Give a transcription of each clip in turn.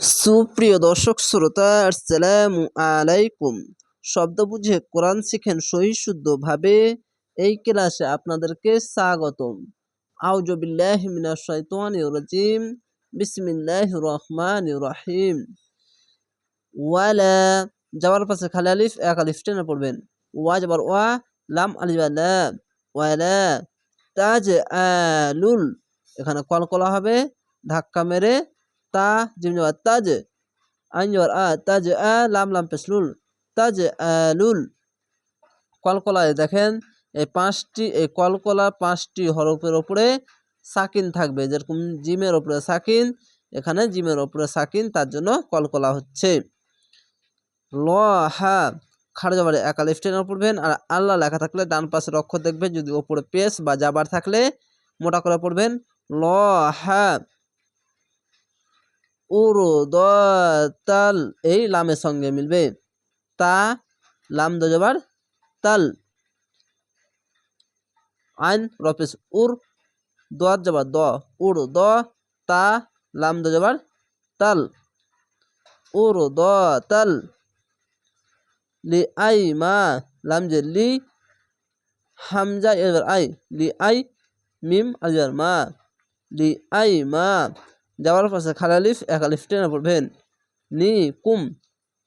সুপ্রিয় দর্শক শ্রোতা, আসসালামু আলাইকুম। শব্দ বুঝে কোরআন শিখেন সহি শুদ্ধভাবে এই ক্লাসে আপনাদেরকে স্বাগতম। আউজবিল্লাহ মিনাশ শাইতানির রাজিম। বিসমিল্লাহির রহমানির রহিম। ওয়ালা, যাওয়ার পাশে খালি আলিফ, এক আলিফ টেনে পড়বেন। ওয়া যাবার ওয়া, লাম আলিফ লা ওয়ালা তাজ আলুল এখানে কলকলা হবে, ধাক্কা মেরে তা জিম যাবার তাজ আইন যাবার আ তাজ আ লাম লাম পেসলুল তাজ আলুল কলকলায় দেখেন এই পাঁচটি এই কলকলা পাঁচটি হরফের ওপরে সাকিন থাকবে যেরকম জিমের ওপরে সাকিন এখানে জিমের ওপরে সাকিন তার জন্য কলকলা হচ্ছে ল হা একা লেফট টেনে পড়বেন আর আল্লাহ লেখা থাকলে ডান পাশের অক্ষর দেখবেন, যদি ওপরে পেস বা জাবার থাকলে মোটা করে পড়বেন। ল হা উরু তাল, এই লামের সঙ্গে মিলবে। তা, লাম দজবার তাল। আইন রপেস উর দোয়ার যাবার দ উর দ, তা, লাম দজবার তাল। উর দ, তাল। লি, আই, মা, লাম যে, লি, হামজা এবার আই। লি, আই, মিম আজবার মা। লি, আই, মা যাওয়ার পাশে খালালিফ একালিফ টেনে পড়বেন নি, কুম,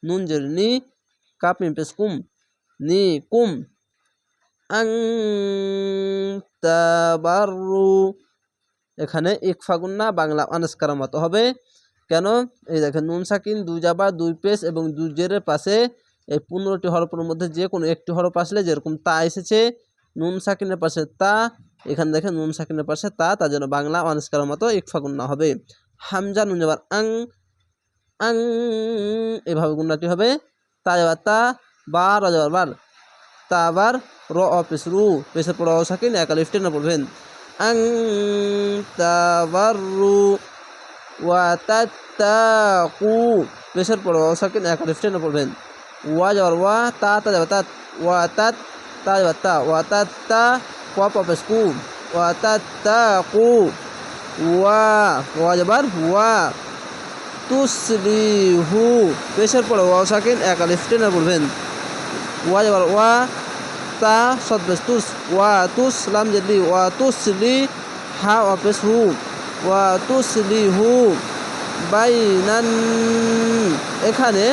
নুন জের, নি, কাপ পেস কুম, নি, কুম আং তাবারু এখানে ইকফাগুন্না, বাংলা আনস্কার মতো হবে। কেন? এই দেখেন, নুন সাকিন, দুই জাবা, দুই পেস এবং দুই জেরের পাশে এই পনেরোটি হরফের মধ্যে যে কোনো একটি হরফ আসলে যেরকম তা এসেছে নুন সাকিনের পাশে তা, এখানে দেখেন নুন সাকিনের পাশে তা তার জন্য বাংলা অনস্কারের মতো ইকফাগুন্না হবে। হামজা নুন যাবার আং আং, এভাবে গুন্নাটি হবে। তা যাবার তা, বার যাবার বার। তা আবার র অফিস রু। পেশে পড়া সাকিন, একা লিফটে না পড়বেন। আং তাবারু ওয়া তাত্তাকু পেশের পড়া সাকিন, একা লিফটে না পড়বেন। ওয়া, যাবার ওয়া, তা তা যাবার তা, ওয়া তাত তা যাবার তা ওয়া তাত্তা ওয়া পপেস কু ওয়া তাত্তাকু ওয়া ওয়া যাবার ওয়া তুসলিহু পেশের পড়ে ওয়া সাকিন একা লিফটে না পড়বেন ওয়া যাবার ওয়া তা সদবেশ তুস ওয়া তুস লাম জেলি ওয়া তুসলি হা অপেস হু ওয়া তুসলি হু বাইনান এখানে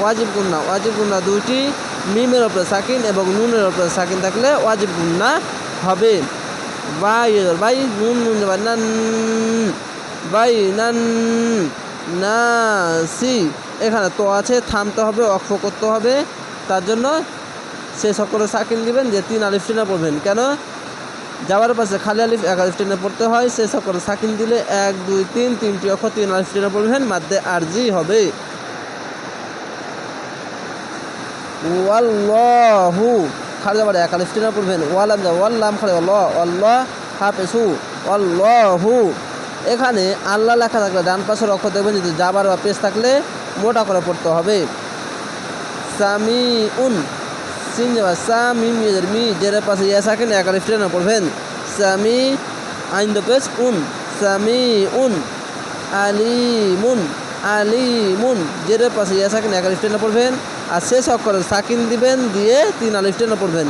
ওয়াজিব গুন্না ওয়াজিব গুন্না দুইটি মিমের ওপরে সাকিন এবং নুনের ওপরে সাকিন থাকলে ওয়াজিব গুন্না হবে। বাই বাই নুন নুন নান বাই নান, না, সি। এখানে তো আছে, থামতে হবে অক্ষ করতে হবে। তার জন্য সে সকলে সাকিন দিবেন, যে তিন আলিফ টেনে পড়বেন। কেন? যাওয়ার পাশে খালি আলিফ, এক আলিফ টেনে পড়তে হয়। সে সকলে সাকিন দিলে এক, দুই, তিন, তিনটি অক্ষ তিন আলিফ টেনে পড়বেন, মাধ্যে আরজি হবে। ওয়াল্লাহু খালি যাবার এক আলিফ টেনে পড়বেন ওয়ালাম যা ওয়াল্লাম খালি অল্লাহ অল্লাহ হাফেসু অল্লাহু এখানে আল্লাহ লেখা থাকলে ডান পাশের অক্ষর দেখবেন, যদি যাবার বা পেশ থাকলে মোটা করে পড়তে হবে। সামি উন সিন যাবা সামি মিজের মি জেরের পাশে ইয়া সাকেন, এক আলিফ টেনে পড়বেন সামি, আইন দ্য পেশ উন সামি উন আলিমুন আলিমুন জেরের পাশে ইয়া সাকিন, এক আলিফ টেনে পড়বেন আর শেষ অক্ষরে সাকিন দিবেন দিয়ে তিন আলিফ টেনে পড়বেন।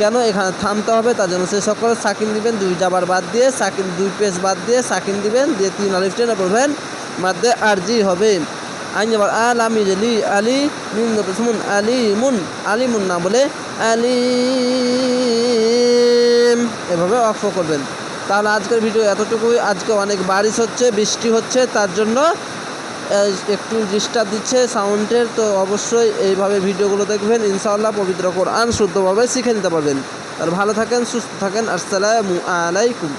কেন? এখানে থামতে হবে, তার জন্য শেষ অক্ষরে সাকিন দিবেন, দুই জাবার বাদ দিয়ে, সাকিন দুই পেজ বাদ দিয়ে সাকিন দিবেন, দিয়ে তিন আলিফ টেনে পড়বেন। মাধ্যে আরজি হবে। আইন যাবার আল আমি জেলি আলি মিন সুমন আলি মুন আলি মুন না বলে আলি এভাবে অক্ষ করবেন। তাহলে আজকের ভিডিও এতটুকুই। আজকে অনেক বারিশ হচ্ছে, বৃষ্টি হচ্ছে, তার জন্য একটু ডিস্টার্ব দিচ্ছে সাউন্ডের, তো অবশ্যই এইভাবে ভিডিওগুলো দেখবেন। ইনশাআল্লাহ পবিত্র কোরআন শুদ্ধভাবে শিখে নিতে পারবেন। আর ভালো থাকেন, সুস্থ থাকেন। আসসালামু আলাইকুম।